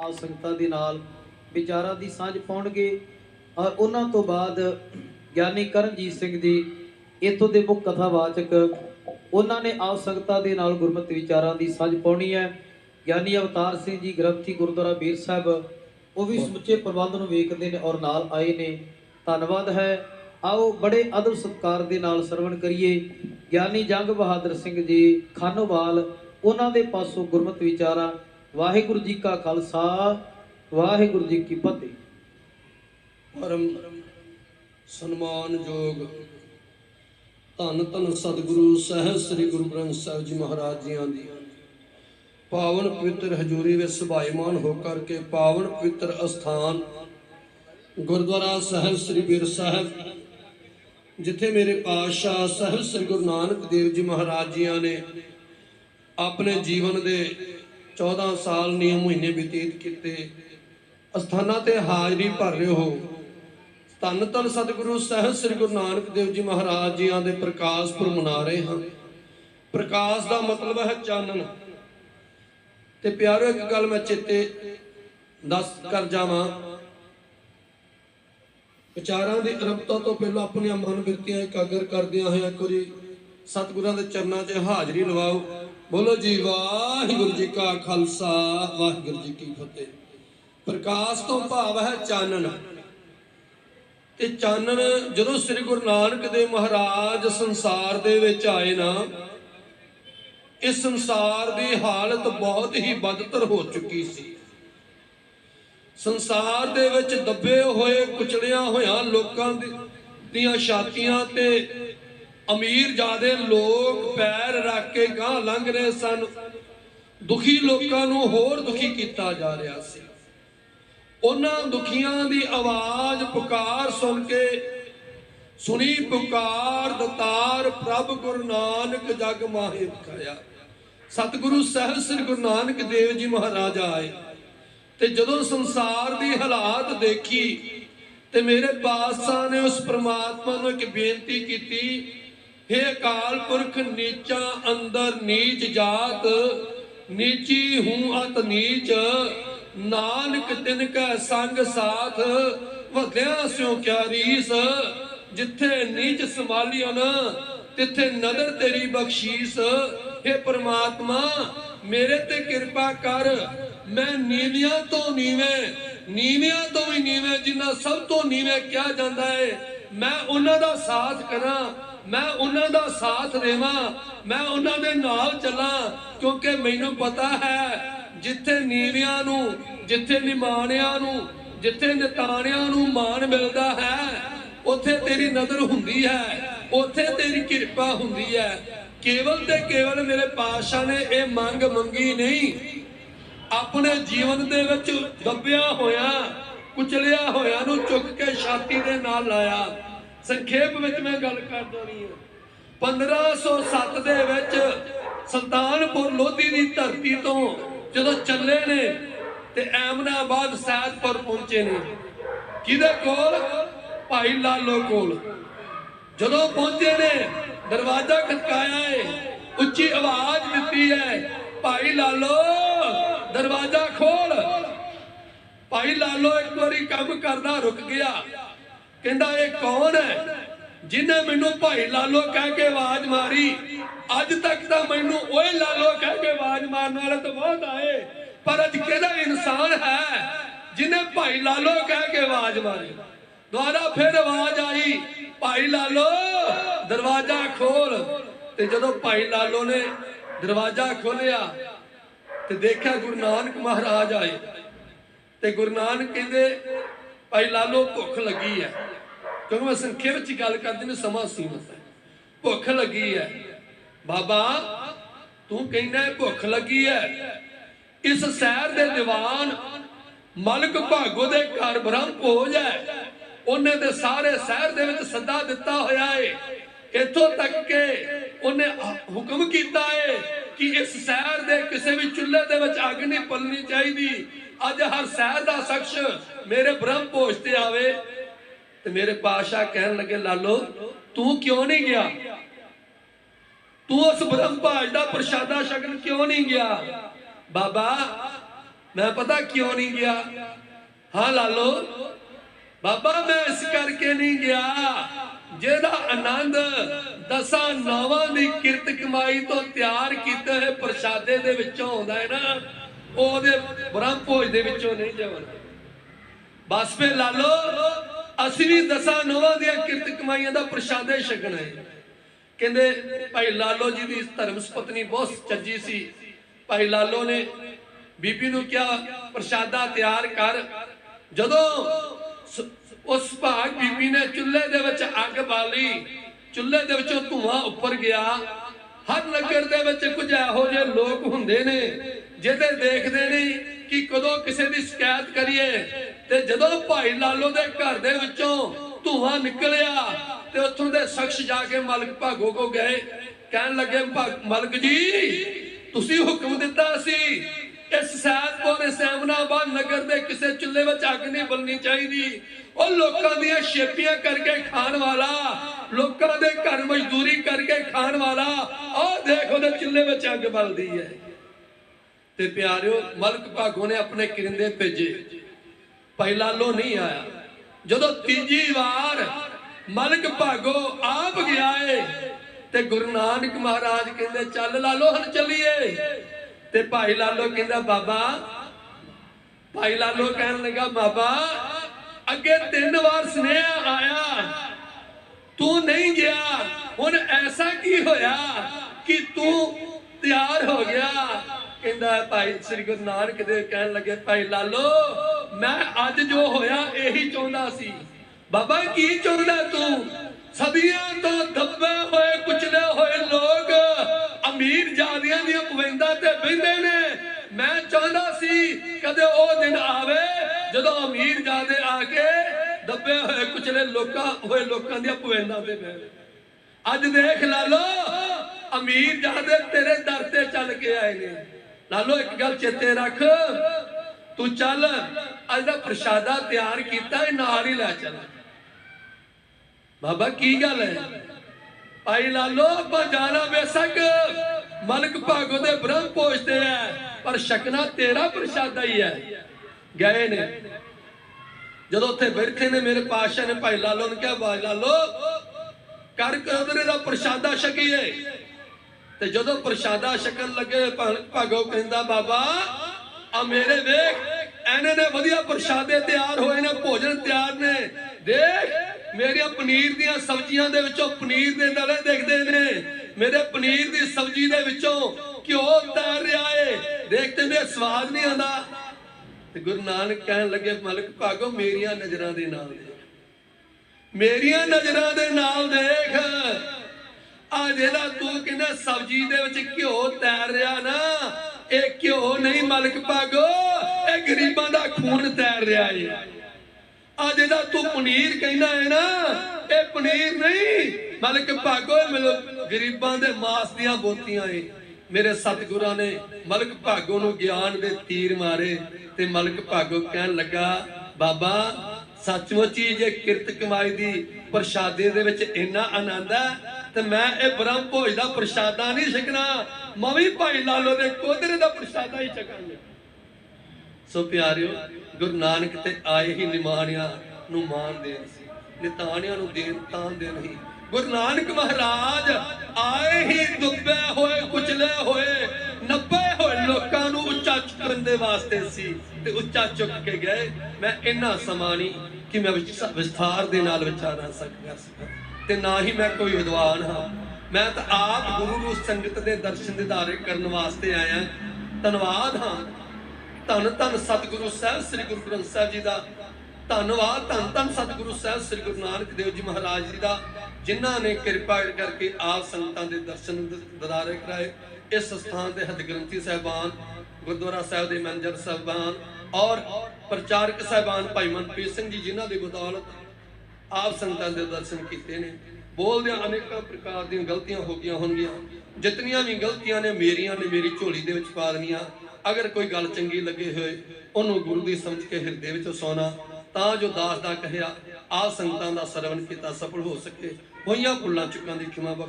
ਆਪ ਸੰਗਤਾਂ ਦੇ ਨਾਲ ਵਿਚਾਰਾਂ ਦੀ ਸਾਂਝ ਪਾਉਣਗੇ ਔਰ ਉਹਨਾਂ ਤੋਂ ਬਾਅਦ ਗਿਆਨੀ ਕਰਨਜੀਤ ਸਿੰਘ ਜੀ ਇਥੋਂ ਦੇ ਮੁੱਖ ਕਥਾਵਾਚਕ ਉਹਨਾਂ ਨੇ ਆਪ ਸੰਗਤਾਂ ਦੇ ਨਾਲ ਗੁਰਮਤਿ ਵਿਚਾਰਾਂ ਦੀ ਸਾਂਝ ਪਾਉਣੀ ਹੈ। ਗਿਆਨੀ ਅਵਤਾਰ ਸਿੰਘ ਜੀ ਗ੍ਰੰਥੀ ਗੁਰਦੁਆਰਾ ਬੀਰ ਸਾਹਿਬ, ਉਹ ਵੀ ਸਮੁੱਚੇ ਪ੍ਰਬੰਧ ਨੂੰ ਵੇਖਦੇ ਨੇ ਔਰ ਨਾਲ ਆਏ ਨੇ। ਧੰਨਵਾਦ ਹੈ। ਆਓ ਬੜੇ ਅਦਬ ਸਤਕਾਰ ਦੇ ਨਾਲ ਸਰਵਣ ਕਰੀਏ। ਗਿਆਨੀ ਜੰਗ ਬਹਾਦਰ ਸਿੰਘ ਜੀ, ਖਾਨੋਵਾਲ, ਉਹਨਾਂ ਦੇ ਪਾਸੋਂ ਗੁਰਮਤਿ ਵਿਚਾਰਾਂ ਵਾਹਿਗੁਰੂ ਜੀ ਕਾ ਖਾਲਸਾ, ਵਾਹਿਗੁਰੂ ਜੀ ਕੀ ਫਤਿਹ। ਪਰਮ ਸਨਮਾਨਯੋਗ ਧੰਨ ਧੰਨ ਸਤਿਗੁਰੂ ਸਹਿਬ ਸ੍ਰੀ ਗੁਰੂ ਗ੍ਰੰਥ ਸਾਹਿਬ ਜੀ ਮਹਾਰਾਜ ਜੀਆਂ ਦੀ। ਪਾਵਨ ਪਵਿੱਤਰ ਹਜ਼ੂਰੀ ਵਿੱਚ ਸੁਭਾਈਮਾਨ ਹੋ ਕਰਕੇ ਪਾਵਨ ਪਵਿੱਤਰ ਅਸਥਾਨ, ਗੁਰਦੁਆਰਾ ਸਾਹਿਬ ਸ੍ਰੀ ਬੀਰ ਸਾਹਿਬ, ਜਿੱਥੇ ਮੇਰੇ ਪਾਤਸ਼ਾਹ ਸਾਹਿਬ ਸ੍ਰੀ ਗੁਰੂ ਨਾਨਕ ਦੇਵ ਜੀ ਮਹਾਰਾਜ ਜੀਆਂ ਨੇ ਆਪਣੇ ਜੀਵਨ ਦੇ 14 ਸਾਲ ਨਿਯਮ ਮਹੀਨੇ ਬਤੀਤ ਕੀਤੇ। ਅਸਥਾਨਾਂ ਤੇ ਹਾਜ਼ਰੀ ਭਰ ਰਹੇ ਹੋ। ਧੰਨ ਧੰਨ ਸਤਿਗੁਰੂ ਸਾਹਿਬ ਸ੍ਰੀ ਗੁਰੂ ਨਾਨਕ ਦੇਵ ਜੀ ਮਹਾਰਾਜ ਜੀਆਂ ਦੇ ਪ੍ਰਕਾਸ਼ ਪੁਰ ਮਨਾ ਰਹੇ ਹਾਂ। ਪ੍ਰਕਾਸ਼ ਦਾ ਮਤਲਬ ਹੈ ਚਾਨਣ। ਤੇ ਪਿਆਰੋ, ਇੱਕ ਗੱਲ ਮੈਂ ਚੇਤੇ ਦੱਸ ਕਰ ਜਾਵਾਂ। ਵਿਚਾਰਾਂ ਦੀ ਅਰੰਭਤਾ ਤੋਂ ਪਹਿਲਾਂ ਆਪਣੀਆਂ ਮਨ ਬਿਰਤੀਆਂ ਇਕਾਗਰ ਕਰਦਿਆਂ ਹੋਇਆਂ ਇੱਕ ਸਤਿਗੁਰਾਂ ਦੇ ਚਰਨਾਂ 'ਚ ਹਾਜ਼ਰੀ ਲਵਾਓ। ਬੋਲੋ ਜੀ, ਵਾਹਿਗੁਰੂ ਜੀ ਕਾ ਖਾਲਸਾ, ਵਾਹਿਗੁਰੂ ਜੀ ਕੀ ਫਤਿਹ। ਪ੍ਰਕਾਸ਼ ਤੋਂ ਭਾਵ ਹੈ ਚਾਨਣ। ਤੇ ਚਾਨਣ ਜਦੋਂ ਸ੍ਰੀ ਗੁਰੂ ਨਾਨਕ ਦੇਵ ਮਹਾਰਾਜ ਸੰਸਾਰ ਦੇ ਵਿੱਚ ਆਏ ਨਾ, ਇਸ ਸੰਸਾਰ ਦੀ ਹਾਲਤ ਬਹੁਤ ਹੀ ਬਦਤਰ ਹੋ ਚੁੱਕੀ ਸੀ। ਸੰਸਾਰ ਦੇ ਵਿੱਚ ਦੱਬੇ ਹੋਏ, ਕੁਚਲਿਆਂ ਹੋਇਆਂ ਲੋਕਾਂ ਦੀਆਂ ਛਾਤੀਆਂ ਤੇ ਅਮੀਰ ਜਾਦੇ ਲੋਕ ਪੈਰ ਰੱਖ ਕੇ ਗਾਂ ਲੰਘ ਰਹੇ ਸਨ। ਦੁਖੀ ਲੋਕਾਂ ਨੂੰ ਹੋਰ ਦੁਖੀ ਕੀਤਾ ਜਾ ਰਿਹਾ ਸੀ। ਉਹਨਾਂ ਦੁਖੀਆਂ ਦੀ ਆਵਾਜ਼ ਪੁਕਾਰ ਸੁਣ ਕੇ ਸੁਣੀ ਪੁਕਾਰ ਦਤਾਰ ਪ੍ਰਭ ਗੁਰੂ ਨਾਨਕ ਜਗ ਮਾਹੇ ਵਿਖਾਇਆ ਸਤਿਗੁਰੂ ਸਾਹਿਬ ਸ੍ਰੀ ਗੁਰੂ ਨਾਨਕ ਦੇਵ ਜੀ ਮਹਾਰਾਜ ਆਏ ਤੇ ਜਦੋਂ ਸੰਸਾਰ ਦੀ ਹਾਲਾਤ ਦੇਖੀ ਤੇ ਮੇਰੇ ਬਾਦਸ਼ਾਹ ਨੇ ਉਸ ਪ੍ਰਮਾਤਮਾ ਨੂੰ ਇੱਕ ਬੇਨਤੀ ਕੀਤੀ हे ਅਕਾਲ ਪੁਰਖ, ਨੀਚਾ ਅੰਦਰ ਨੀਚ ਜਾਤ, ਨੀਚੀ ਹੂੰ ਅਤ ਨੀਚ, ਨਾਨਕ ਤਿਨ ਕੈ ਸੰਗ ਸਾਥ, ਵਧਿਆ ਸਿਓ ਕਿਆ ਰੀਸ, ਜਿੱਥੇ ਨੀਚ ਸੰਭਾਲਿਓ ਨਾ ਤਿੱਥੇ ਨਦਰ ਤੇਰੀ ਬਖਸ਼ੀਸ। हे ਪ੍ਰਮਾਤਮਾ, ਮੇਰੇ ਤੇ ਕਿਰਪਾ ਕਰ, ਮੈਂ ਨੀਵਿਆਂ ਤੋਂ ਨੀਵੇਂ, ਨੀਵਿਆਂ ਤੋਂ ਵੀ ਨੀਵੇਂ, ਜਿਨ੍ਹਾਂ ਸਭ ਤੋਂ ਨੀਵੇਂ ਕਿਹਾ ਜਾਂਦਾ ਹੈ ਮੈਂ ਉਹਨਾਂ ਦਾ ਸਾਥ ਕਰਾਂ। ਮੈਂ ਉਹਨਾਂ ਦਾ ਸਾਥ ਦੇਵਾਂ, ਮੈਂ ਉਹਨਾਂ ਦੇ ਨਾਲ ਚੱਲਾਂ, ਕਿਉਂਕਿ ਮੈਨੂੰ ਪਤਾ ਹੈ, ਜਿੱਥੇ ਨੀਵਿਆਂ ਨੂੰ, ਜਿੱਥੇ ਨਿਮਾਣਿਆਂ ਨੂੰ, ਜਿੱਥੇ ਨਿਤਾਣਿਆਂ ਨੂੰ ਮਾਣ ਮਿਲਦਾ ਹੈ, ਉੱਥੇ ਤੇਰੀ ਨਜ਼ਰ ਹੁੰਦੀ ਹੈ, ਉੱਥੇ ਤੇਰੀ ਕਿਰਪਾ ਹੁੰਦੀ ਹੈ। ਕੇਵਲ ਤੇ ਕੇਵਲ ਮੇਰੇ ਪਾਤਸ਼ਾਹ ਨੇ ਇਹ ਮੰਗ ਮੰਗੀ ਨਹੀਂ। ਆਪਣੇ ਜੀਵਨ ਦੇ ਵਿੱਚ ਦੱਬਿਆ ਹੋਇਆ, ਕੁਚਲਿਆ ਹੋਇਆ ਨੂੰ ਚੁੱਕ ਕੇ ਛਾਤੀ ਦੇ ਨਾਲ ਲਾਇਆ। ਸੰਖੇਪ ਵਿੱਚ ਮੈਂ ਗੱਲ ਕਰਦਾ ਰਹੀ ਹਾਂ। 1507 ਦੇ ਵਿੱਚ ਸੁਲਤਾਨਪੁਰ ਲੋਧੀ ਦੀ ਧਰਤੀ ਤੋਂ ਜਦੋਂ ਚੱਲੇ ਨੇ ਤੇ ਐਮਨਾਬਾਦ ਸੈਦਪੁਰ ਪਹੁੰਚੇ ਨੇ। ਕਿਹਦੇ ਕੋਲ? ਭਾਈ ਲਾਲੋ ਕੋਲ। ਜਦੋਂ ਪਹੁੰਚੇ ਨੇ, ਦਰਵਾਜ਼ਾ ਖਟਕਾਇਆ ਏ, ਉੱਚੀ ਆਵਾਜ਼ ਦਿੱਤੀ ਹੈ ਭਾਈ ਲਾਲੋ, ਦਰਵਾਜ਼ਾ ਖੋਲ। ਭਾਈ ਲਾਲੋ ਇੱਕ ਵਾਰੀ ਕੰਮ ਕਰਦਾ ਰੁਕ ਗਿਆ। ਕਹਿੰਦਾ ਇਹ ਕੌਣ ਹੈ? ਜਿਨੇ ਮੈਨੂੰ ਭਾਈ ਲਾਲੋ ਕਹਿ ਕੇ ਆਵਾਜ਼ ਮਾਰੀ, ਅੱਜ ਤੱਕ ਤਾਂ ਮੈਨੂੰ ਓਏ ਲਾਲੋ ਕਹਿ ਕੇ ਆਵਾਜ਼ ਮਾਰਨ ਵਾਲੇ ਤਾਂ ਬਹੁਤ ਆਏ, ਪਰ ਅੱਜ ਕਿਹੜਾ ਇਨਸਾਨ ਹੈ ਜਿਨੇ ਭਾਈ ਲਾਲੋ ਕਹਿ ਕੇ ਆਵਾਜ਼ ਮਾਰੀ? ਦੁਬਾਰਾ ਫਿਰ ਆਵਾਜ਼ ਆਈ, ਭਾਈ ਲਾਲੋ, ਦਰਵਾਜ਼ਾ ਖੋਲ। ਤੇ ਜਦੋਂ ਭਾਈ ਲਾਲੋ ਨੇ ਦਰਵਾਜ਼ਾ ਖੋਲਿਆ ਤੇ ਦੇਖਿਆ ਗੁਰੂ ਨਾਨਕ ਮਹਾਰਾਜ ਆਏ। ਤੇ ਗੁਰੂ ਨਾਨਕ ਕਹਿੰਦੇ ਭਾਈ ਲਾਲੋ, ਭੁੱਖ ਲੱਗੀ ਹੈ ਕਿਉਂਕਿ ਮੈਂ ਸੰਖੇਪ ਵਿੱਚ ਗੱਲ ਕਰਦੀ ਨੇ, ਸਮਾਂ ਸੀਮਤ ਹੈ ਭੁੱਖ ਲੱਗੀ ਹੈ ਬਾਬਾ, ਤੂੰ ਕਹਿੰਦਾ ਭੁੱਖ ਲੱਗੀ ਹੈ ਇਸ ਸ਼ਹਿਰ ਦੇ ਦੀਵਾਨ ਮਲਕ ਭਾਗੋ ਦੇ ਘਰ ਬ੍ਰਹਮ ਭੋਜ ਹੈ ਉਹਨੇ ਤੇ ਸਾਰੇ ਸ਼ਹਿਰ ਦੇ ਵਿੱਚ ਸੱਦਾ ਦਿੱਤਾ ਹੋਇਆ ਏ। ਇੱਥੋਂ ਤੱਕ ਕਿ ਉਹਨੇ ਹੁਕਮ ਕੀਤਾ ਏ ਕਿ ਇਸ ਸ਼ਹਿਰ ਦੇ ਕਿਸੇ ਵੀ ਚੁੱਲ੍ਹੇ ਦੇ ਵਿੱਚ ਅੱਗ ਨਹੀਂ ਪਲਣੀ ਚਾਹੀਦੀ। ਅੱਜ ਹਰ ਸ਼ਹਿਰ ਦਾ ਸ਼ਖਸ ਮੇਰੇ ਬ੍ਰਹਮ ਭੋਜ ਤੇ ਆਵੇ ਤੇ ਮੇਰੇ ਪਾਸ਼ਾ ਕਹਿਣ ਲੱਗੇ, ਲਾਲੋ, ਤੂੰ ਕਿਉਂ ਨਹੀਂ ਗਿਆ? ਤੂੰ ਉਸ ਬ੍ਰਹਮ ਭਾਜ ਦਾ ਪ੍ਰਸ਼ਾਦਾ ਛਕਣ ਕਿਉਂ ਨਹੀਂ ਗਿਆ? ਬਾਬਾ, ਮੈਂ ਪਤਾ ਕਿਉਂ ਨਹੀਂ ਗਿਆ? ਹਾਂ, ਲਾਲੋ, ਬਾਬਾ, ਮੈਂ ਇਸ ਕਰਕੇ ਨਹੀਂ ਗਿਆ ਜਿਹਦਾ ਆਨੰਦ ਦਸਾਂ ਨੌਵਾਂ ਦੀ ਕਿਰਤ ਕਮਾਈ ਤੋਂ ਤਿਆਰ ਕੀਤੇ ਹੋਏ ਪ੍ਰਸ਼ਾਦੇ ਦੇ ਵਿੱਚੋਂ ਆਉਂਦਾ ਹੈ ਨਾ। ਉਹ ਉਹਦੇ ਬ੍ਰਹਮ ਭੋਜ ਦੇ ਵਿੱਚੋਂ ਨਹੀਂ ਜਾਵਣਾ ਬਸ ਫੇ ਲਾਲੋ ਅਸੀਂ ਵੀ ਦਸਾਂ ਨੌਵਾਂ ਦੀਆਂ ਕਿਰਤ ਕਮਾਈਆਂ ਦਾ ਪ੍ਰਸ਼ਾਦੇ ਛਕਣਾ ਹੈ ਕਹਿੰਦੇ, ਭਾਈ ਲਾਲੋ ਜੀ ਦੀ ਧਰਮ ਸੁਪਤਨੀ ਬਹੁਤ ਚੱਜੀ ਸੀ। ਭਾਈ ਲਾਲੋ ਨੇ ਬੀਬੀ ਨੂੰ ਕਿਹਾ, ਪ੍ਰਸ਼ਾਦਾ ਤਿਆਰ ਕਰ। ਜਦੋਂ ਉਸ ਭਾਗ ਬੀਬੀ ਨੇ ਚੁੱਲ੍ਹੇ ਦੇ ਵਿੱਚ ਅੱਗ ਬਾਲੀ, ਚੁੱਲ੍ਹੇ ਦੇ ਵਿੱਚੋਂ ਧੂਆਂ ਉੱਪਰ ਗਿਆ। ਹਰ ਨਗਰ ਦੇ ਵਿੱਚ ਕੁਝ ਇਹੋ ਜਿਹੇ ਲੋਕ ਹੁੰਦੇ ਨੇ ਜਿਹਦੇ ਦੇਖਦੇ ਨਹੀਂ ਕਿ ਕਦੋਂ ਕਿਸੇ ਦੀ ਸ਼ਿਕਾਇਤ ਕਰੀਏ, ਤੇ ਜਦੋਂ ਭਾਈ ਲਾਲੋ ਦੇ ਘਰ ਦੇ ਵਿੱਚੋਂ ਧੂਆਂ ਨਿਕਲਿਆ, ਤੇ ਉੱਥੋਂ ਦੇ ਸ਼ਖਸ ਜਾ ਕੇ ਮਲਕ ਭਾਗੋ ਕੋ ਗਏ, ਕਹਿਣ ਲੱਗੇ ਮਲਕ ਜੀ, ਤੁਸੀਂ ਹੁਕਮ ਦਿੱਤਾ ਸੀ ਇਸ ਸੈਦਪੁਰ ਸੈਮਨਾਬਾਦ ਨਗਰ ਦੇ ਕਿਸੇ ਚੁੱਲ੍ਹੇ ਵਿੱਚ ਅੱਗ ਨਹੀਂ ਬਲਣੀ ਚਾਹੀਦੀ। ਉਹ ਲੋਕਾਂ ਦੀਆਂ ਛੇਪੀਆਂ ਕਰਕੇ ਖਾਣ ਵਾਲਾ, ਲੋਕਾਂ ਦੇ ਘਰ ਮਜ਼ਦੂਰੀ ਕਰਕੇ ਖਾਣ ਵਾਲਾ ਉਹ ਦੇਖ ਉਹਦੇ ਚੁੱਲ੍ਹੇ ਵਿੱਚ ਅੱਗ ਬਲਦੀ ਹੈ। ਤੇ ਪਿਆਰਿਓ, ਮਲਕ ਭਾਗੋ ਨੇ ਆਪਣੇ ਕਿਰਿੰਦੇ ਭੇਜੇ। ਭਾਈ ਲਾਲੋ ਨਹੀਂ ਆਇਆ। ਜਦੋਂ ਤੀਜੀ ਵਾਰ ਮਲਕ ਭਾਗੋ ਆਪ ਗਿਆ ਏ, ਤੇ ਗੁਰੂ ਨਾਨਕ ਮਹਾਰਾਜ ਕਹਿੰਦੇ, ਚੱਲ ਲਾਲੋ ਹਲ ਚੱਲੀਏ। ਤੇ ਭਾਈ ਲਾਲੋ ਕਹਿੰਦਾ, ਬਾਬਾ। ਭਾਈ ਲਾਲੋ ਕਹਿਣ ਲੱਗਾ, ਬਾਬਾ, ਅੱਗੇ ਤਿੰਨ ਵਾਰ ਸੁਨੇਹਾ ਆਇਆ। ਤੂੰ ਨਹੀਂ ਗਿਆ। ਹੁਣ ਐਸਾ ਕੀ ਹੋਇਆ ਕਿ ਤੂੰ ਤਿਆਰ ਹੋ ਗਿਆ? ਕਹਿੰਦਾ ਭਾਈ, ਸ੍ਰੀ ਗੁਰੂ ਨਾਨਕ ਦੇਵ ਕਹਿਣ ਲੱਗੇ, ਭਾਈ ਲਾਲੋ, ਮੈਂ ਅੱਜ ਜੋ ਹੋਇਆ, ਇਹੀ ਚਾਹੁੰਦਾ ਸੀ। ਬਾਬਾ, ਕੀ ਚਾਹੁੰਦਾ ਤੂੰ? ਸਦੀਆਂ ਤੋਂ ਦੱਬੇ ਹੋਏ, ਕੁਚਲੇ ਹੋਏ ਲੋਕ ਅਮੀਰ ਜਾਦੀਆਂ ਦੀਆਂ ਪਵਿੰਦਾਂ ਤੇ ਬਹਿੰਦੇ ਨੇ। ਮੈਂ ਚਾਹੁੰਦਾ ਸੀ ਕਦੇ ਉਹ ਦਿਨ ਆਵੇ, ਜਦੋਂ ਅਮੀਰ ਜਾਦੇ ਆ ਕੇ ਦੱਬੇ ਹੋਏ, ਕੁਚਲੇ ਲੋਕਾਂ, ਹੋਏ ਲੋਕਾਂ ਦੀਆਂ ਪਵਿੰਦਾਂ ਤੇ ਬਹਿਣ। ਅੱਜ ਦੇਖ ਲਾਲੋ, ਅਮੀਰ ਜਾਦੇ ਤੇਰੇ ਦਰ ਤੇ ਚੱਲ ਕੇ ਆਏ ਨੇ। ਲਾਲੋ, ਇੱਕ ਗੱਲ ਚੇਤੇ ਰੱਖ। ਤੂੰ ਚੱਲ। ਅੱਜ ਦਾ ਪ੍ਰਸ਼ਾਦਾ ਤਿਆਰ ਕੀਤਾ ਇਹ ਨਾਲ ਹੀ ਲੈ ਚੱਲ। ਬਾਬਾ, ਕੀ ਗੱਲ ਹੈ? ਭਾਈ ਲਾਲੋ, ਆਪਾਂ ਜਾਣਾ ਬੇਸ਼ੱਕ। ਮਲਕ ਭਾਗੋ ਦੇ ਬ੍ਰਹਮ ਪੋਸ਼ਤੇ ਹੈ, ਪਰ ਸ਼ਕਨਾ ਤੇਰਾ ਪ੍ਰਸ਼ਾਦਾ ਹੀ ਹੈ। ਗਏ ਨੇ। ਜਦੋਂ ਉੱਥੇ ਬੈਠੇ ਨੇ ਮੇਰੇ ਪਾਸ਼ਾ ਨੇ, ਭਾਈ ਲਾਲੋ ਨੇ ਕਿਹਾ ਭਾਈ ਲਾਲੋ, ਕਰ ਕਦਰੇ ਦਾ ਪ੍ਰਸ਼ਾਦਾ ਛਕੀਏ? ਤੇ ਜਦੋਂ ਪ੍ਰਸ਼ਾਦਾ ਛਕਣ ਲੱਗੇ ਭਾਗੋ ਕਹਿੰਦਾ, ਬਾਬਾ, ਆ ਮੇਰੇ ਵੇਖ, ਐਨੇ ਨੇ ਵਧੀਆ ਪ੍ਰਸ਼ਾਦੇ ਤਿਆਰ ਹੋਏ ਨੇ, ਭੋਜਨ ਤਿਆਰ ਨੇ। ਦੇਖ, ਮੇਰੀਆਂ ਪਨੀਰ ਦੀਆਂ ਸਬਜ਼ੀਆਂ ਦੇ ਵਿੱਚੋਂ ਪਨੀਰ ਦੇ ਦਲੇ ਦਿਖਦੇ ਨੇ। ਮੇਰੇ ਪਨੀਰ ਦੀ ਸਬਜ਼ੀ ਦੇ ਵਿੱਚੋਂ ਘਿਓ ਤੈਰ ਰਿਹਾ ਏ। ਦੇਖ ਨੇ ਸਵਾਦ ਨਹੀਂ ਆਉਂਦਾ। ਤੇ ਗੁਰੂ ਨਾਨਕ ਕਹਿਣ ਲੱਗੇ, ਮਲਕ, ਭਾਗੋ, ਮੇਰੀਆਂ ਨਜ਼ਰਾਂ ਦੇ ਨਾਲ ਦੇਖ। ਮੇਰੀਆਂ ਨਜ਼ਰਾਂ ਦੇ ਨਾਲ ਦੇਖ। ਆ ਜਿਹੜਾ ਤੂੰ ਕਹਿੰਦਾ ਸਬਜ਼ੀ ਦੇ ਵਿੱਚ ਘਿਓ ਤੈਰ ਰਿਹਾ ਨਾ, ਇਹ ਘਿਓ ਨਹੀਂ ਮਲਕ ਭਾਗੋ, ਇਹ ਗਰੀਬਾਂ ਦਾ ਖੂਨ ਤੈਰ ਰਿਹਾ ਏ। ਆ ਜਿਹੜਾ ਤੂੰ ਪਨੀਰ ਕਹਿੰਦਾ ਹੈ ਨਾ, ਇਹ ਪਨੀਰ ਨਹੀਂ ਮਲਕ ਭਾਗੋ ਮਿਲੋ ਗਰੀਬਾਂ ਦੇ ਮਾਸ ਦੀਆਂ ਬੋਤੀਆਂ ਏ। ਮੇਰੇ ਸਤਿਗੁਰਾਂ ਨੇ ਮਲਕ ਭਾਗੋ ਨੂੰ ਗਿਆਨ ਦੇ ਤੀਰ ਮਾਰੇ ਤੇ ਮਲਕ ਭਾਗੋ ਕਹਿਣ ਲੱਗਾ, ਬਾਬਾ, ਸੱਚਮੁੱਚ ਹੀ ਜੇ ਕਿਰਤ ਕਮਾਈ ਦੀ ਪ੍ਰਸ਼ਾਦੇ ਦੇ ਵਿੱਚ ਇੰਨਾ ਆਨੰਦ ਹੈ ਤੇ ਮੈਂ ਇਹ ਬ੍ਰਹਮ ਭੋਜ ਦਾ ਪ੍ਰਸ਼ਾਦਾ ਨਹੀਂ ਛਕਣਾ। ਮੈਂ ਵੀ ਭਾਈ ਲਾਲੋ ਦੇ ਕੋਦਰੇ ਦਾ ਪ੍ਰਸ਼ਾਦਾ ਹੀ ਛਕਾਂਗਾ। ਸੋ ਪਿਆਰਿਓ, ਗੁਰੂ ਨਾਨਕ ਤੇ ਆਏ ਹੀ ਨਿਮਾਣਿਆਂ ਨੂੰ ਮਾਨ ਦੇਣ ਸੀ। ਨਿਤਾਣਿਆਂ ਨੂੰ ਦੇਣ ਤਾਂ ਦੇ ਨਹੀਂ ਗੁਰੂ ਨਾਨਕ ਮਹਾਰਾਜ, ਆਏ ਹੀ ਦੁੱਬੇ ਹੋਏ, ਕੁਚਲੇ ਹੋਏ, ਨੱਬੇ ਹੋਏ ਲੋਕਾਂ ਨੂੰ ਉੱਚਾ ਚੁੱਕਣ ਦੇ ਵਾਸਤੇ ਸੀ ਤੇ ਉੱਚਾ ਚੁੱਕ ਕੇ ਗਏ। ਮੈਂ ਇੰਨਾ ਸਮਾਂ ਨਹੀਂ ਕਿ ਮੈਂ ਵਿਸਥਾਰ ਦੇ ਨਾਲ ਵਿਚਾਰਾਂ ਸਕਦਾ ਸੀ। ਤੇ ਨਾ ਹੀ ਮੈਂ ਕੋਈ ਵਿਦਵਾਨ ਹਾਂ। ਮੈਂ ਤਾਂ ਆਪ ਗੁਰੂ ਨੂੰ ਸੰਗਤ ਦੇ ਦਰਸ਼ਨ ਦਿਦਾਰੇ ਕਰਨ ਵਾਸਤੇ ਆਇਆ। ਧੰਨਵਾਦ ਹਾਂ। ਧੰਨ ਧੰਨ ਸਤਿਗੁਰੂ ਸਾਹਿਬ, ਸ੍ਰੀ ਗੁਰੂ ਗ੍ਰੰਥ ਸਾਹਿਬ ਜੀ ਦਾ। ਧੰਨਵਾਦ, ਧੰਨ ਧੰਨ ਸਤਿਗੁਰੂ ਸਾਹਿਬ, ਸ੍ਰੀ ਗੁਰੂ ਨਾਨਕ ਦੇਵ ਜੀ ਮਹਾਰਾਜ ਜੀ ਦਾ, ਜਿਨ੍ਹਾਂ ਨੇ ਕਿਰਪਾ ਕਰਕੇ ਆਪ ਸੰਗਤਾਂ ਦੇ ਦਰਸ਼ਨ ਦਿਦਾਰੇ ਕਰਾਏ। ਇਸ ਸਥਾਨ ਦੇ ਹੱਦ ਗ੍ਰੰਥੀ ਸਾਹਿਬਾਨ, ਗੁਰਦੁਆਰਾ ਸਾਹਿਬ ਦੇ ਮੈਨੇਜਰ ਸਾਹਿਬਾਨ ਔਰ ਪ੍ਰਚਾਰਕ ਸਾਹਿਬਾਨ ਭਾਈ ਮਨਪ੍ਰੀਤ ਸਿੰਘ ਜੀ, ਜਿਨ੍ਹਾਂ ਦੀ ਬਦੌਲਤ ਆਪ ਸੰਗਤਾਂ ਦੇ ਦਰਸ਼ਨ ਕੀਤੇ ਨੇ। ਬੋਲਦਿਆਂ ਅਨੇਕਾਂ ਪ੍ਰਕਾਰ ਦੀਆਂ ਗਲਤੀਆਂ ਹੋ ਗਈਆਂ ਹੋਣਗੀਆਂ। ਜਿਤਨੀਆਂ ਵੀ ਗਲਤੀਆਂ ਨੇ ਮੇਰੀਆਂ ਨੇ, ਮੇਰੀ ਝੋਲੀ ਦੇ ਵਿੱਚ ਪਾ ਦੇਣੀਆਂ। ਅਗਰ ਕੋਈ ਗੱਲ ਚੰਗੀ ਲੱਗੇ ਹੋਏ, ਉਹਨੂੰ ਗੁਰੂ ਦੀ ਸਮਝ ਕੇ ਹਿਰਦੇ ਵਿੱਚ ਸੋਣਾ। ਤਾਂ ਜੋ ਦਾਸ ਦਾ ਕਹਿਆ, ਆਪ ਸੰਗਤਾਂ ਦਾ ਸਰਵਨ ਕੀਤਾ ਸਫਲ ਹੋ ਸਕੇ। ਹੋਈਆਂ ਭੁੱਲਾਂ, ਚੁੱਕਾਂ ਦੀ ਖਿਮਾ ਬਖਸ਼।